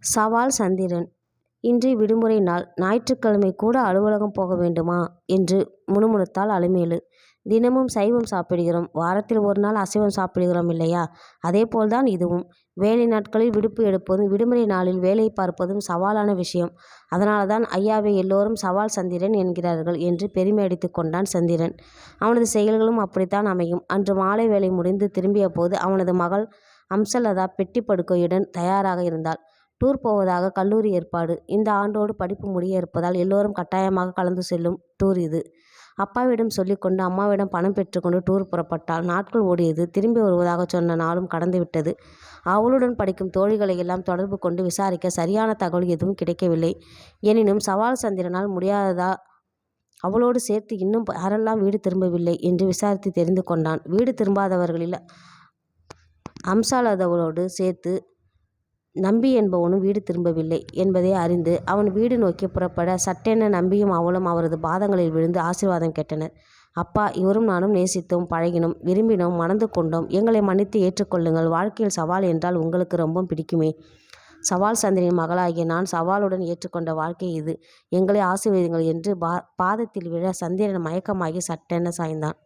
சவால் சந்திரன் இன்று விடுமுறை நாள். ஞாயிற்றுக்கிழமை கூட அலுவலகம் போக வேண்டுமா? என்று முணுமுணுத்தாள் அலமேலு. தினமும் சைவம் சாப்பிடுகிறோம். வாரத்தில் ஒரு நாள் அசைவம் சாப்பிடுகிறோம் இல்லையா? அதேபோல் தான் இதுவும். வேலை நாட்களில் விடுப்பு எடுப்பதும் விடுமுறை நாளில் வேலை பார்ப்பதும் சவாலான விஷயம். அதனால்தான் ஐயாவை எல்லோரும் சவால் சந்திரன் என்கிறார்கள் என்று பெருமை அடித்து கொண்டான் சந்திரன். அவனது செயல்களும் அப்படித்தான் அமையும். அன்று மாலை வேலை முடிந்து திரும்பியபோது அவனது மகள் அம்சலதா பெட்டிப் படுக்கையுடன் தயாராக இருந்தாள். டூர் போவதாக கல்லூரி ஏற்பாடு. இந்த ஆண்டோடு படிப்பு முடிய இருப்பதால் எல்லோரும் கட்டாயமாக கலந்து செல்லும் டூர் இது. அப்பாவிடம் சொல்லிக்கொண்டு அம்மாவிடம் பணம் பெற்றுக்கொண்டு டூர் புறப்பட்டால் நாட்கள் ஓடியது. திரும்பி வருவதாகச் சொன்ன நாளும் கடந்துவிட்டது அவளுடன் படிக்கும் தோழிகளையெல்லாம் தொடர்பு கொண்டு விசாரிக்க சரியான தகவல் எதுவும் கிடைக்கவில்லை. எனினும் சவால் சந்திரனால் முடியாததா அவளோடு சேர்த்து இன்னும் யாரெல்லாம் வீடு திரும்பவில்லை என்று விசாரித்து தெரிந்து கொண்டான். வீடு திரும்பாதவர்களில் அம்சாலதாவோடு சேர்த்து நம்பி என்பவனும் வீடு திரும்பவில்லை என்பதை அறிந்து அவன் வீடு நோக்கி புறப்பட சட்டென நம்பியும் அவளும் அவரது பாதங்களில் விழுந்து ஆசீர்வாதம் கேட்டனர். அப்பா இவரும் நானும் நேசித்தோம் பழகினோம் விரும்பினோம் மணந்து கொண்டோம். எங்களை மன்னித்து ஏற்றுக்கொள்ளுங்கள் வாழ்க்கையில் சவால் என்றால் உங்களுக்கு ரொம்பவும் பிடிக்குமே. சவால் சந்திரனின் மகளாகிய நான் சவாலுடன் ஏற்றுக்கொண்ட வாழ்க்கை இது. எங்களை ஆசீர்வதிங்கள் என்று பா பாதத்தில் விழ சந்திரன் மயக்கமாகி சட்டென சாய்ந்தான்.